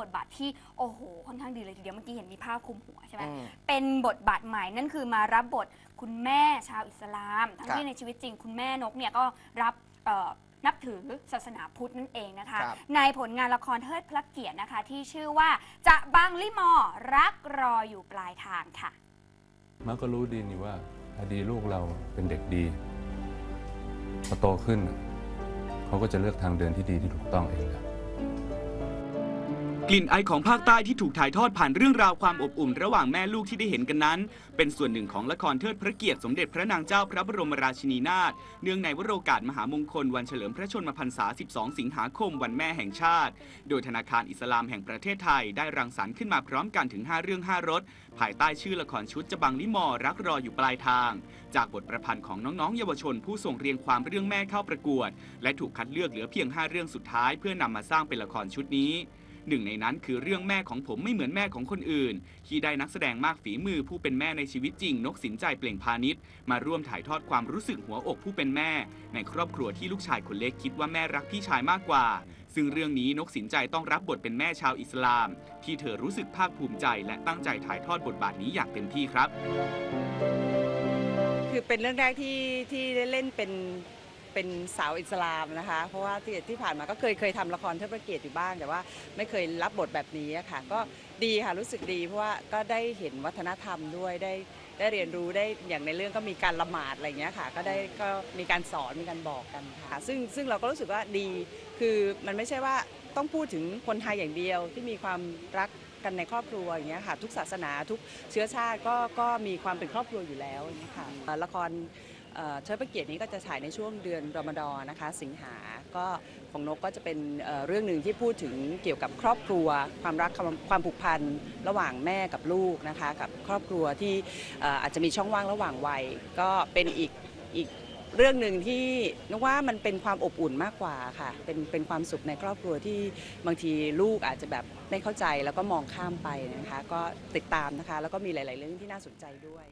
บทบาทที่โอ้โหค่อนข้างดีเลยทีเดียวเมื่อกี้เห็นมีผ้าคลุมหัวใช่ไหมอืมเป็นบทบาทใหม่นั่นคือมารับบทคุณแม่ชาวอิสลาม ทั้งครับที่ในชีวิตจริงคุณแม่นกเนี่ยก็รับเอ่อนับถือศาสนาพุทธนั่นเองนะคะ ครับ ในผลงานละครเทิดพระเกียรตินะคะ ที่ชื่อว่าจะบังลิมอรักรออยู่ปลายทางค่ะ มักก็รู้ดีนี่ว่าอดีลูกเราเป็นเด็กดีพอโตขึ้นน่ะเขาก็จะเลือกทางเดินที่ดีที่ถูกต้องเองครับ กลิ่นไอของภาคใต้ที่ถูกถ่ายทอดผ่านเรื่องราวความอบอุ่นระหว่างแม่ลูกที่ได้เห็นกันนั้น เป็นส่วนหนึ่งของละครเทิดพระเกียรติสมเด็จพระนางเจ้าพระบรมราชินีนาถเนื่องในวโรกาสมหามงคลวันเฉลิมพระชนมพรรษา 12 สิงหาคมวันแม่แห่งชาติ โดยธนาคารอิสลามแห่งประเทศไทยได้รังสรรค์ขึ้นมาพร้อมกันถึง 5 เรื่อง 5 รสภายใต้ชื่อละครชุดจะบังลิมอรักรออยู่ปลายทาง จากบทประพันธ์ของน้องๆ เยาวชน ผู้ส่งเรียงความเรื่องแม่เข้าประกวด และถูกคัดเลือกเหลือเพียง 5 เรื่องสุดท้าย เพื่อนำมาสร้างเป็นละครชุดนี้ หนึ่งในนั้นคือเรื่องแม่ของผมไม่เหมือนแม่ของคนอื่น ที่ได้นักแสดงมากฝีมือผู้เป็นแม่ในชีวิตจริง นกสินใจเปล่งพาณิชย์มาร่วมถ่ายทอดความรู้สึกหัวอกผู้เป็นแม่ ในครอบครัวที่ลูกชายคนเล็กคิดว่าแม่รักพี่ชายมากกว่า ซึ่งเรื่องนี้นกสินใจต้องรับบทเป็นแม่ชาวอิสลาม ที่เธอรู้สึกภาคภูมิใจ และตั้งใจถ่ายทอดบทบาทนี้อย่างเต็มที่ครับ คือเป็นเรื่องแรกที่ที่ได้เล่นเป็น เป็นสาวอิสลามนะคะ เพราะว่าที่ที่ผ่านมาก็เคยเคยทำละครเทิดพระเกียรติอยู่บ้าง แต่ว่าไม่เคยรับบทแบบนี้อะค่ะ ก็ดีค่ะรู้สึกดีเพราะว่าก็ได้เห็นวัฒนธรรมด้วยได้ได้เรียนรู้ได้อย่างในเรื่องก็มีการละหมาดอะไรอย่างเงี้ยค่ะ ก็ได้ก็มีการสอนมีการบอกกันค่ะ ซึ่งซึ่งเราก็รู้สึกว่าดี คือมันไม่ใช่ว่าต้องพูดถึงคนไทยอย่างเดียวที่มีความรักกันในครอบครัวอย่างเงี้ยค่ะ ทุกศาสนาทุกเชื้อชาติก็ก็มีความเป็นครอบครัวอยู่แล้วอย่างเงี้ยค่ะละคร เชิดพระเกียรตินี้ก็จะฉายในช่วงเดือนรอมฎอนนะคะ สิงหาก็ของนกก็จะเป็นเเรื่องหนึ่งที่พูดถึงเกี่ยวกับครอบครัว ความรักความความผูกพันระหว่างแม่กับลูกนะคะกับครอบครัวที่เอ่อาจจะมีช่องว่างระหว่างวัย ก็เป็นอีกอีกเรื่องหนึ่งที่นึกว่ามันเป็นความอบอุ่นมากกว่าค่ะ เป็นเป็นความสุขในครอบครัวที่บางทีลูกอาจจะแบบไม่เข้าใจแล้วก็มองข้ามไปนะคะ ก็ติดตามนะคะ แล้วก็มีหลาย ๆ เรื่องที่น่าสนใจด้วย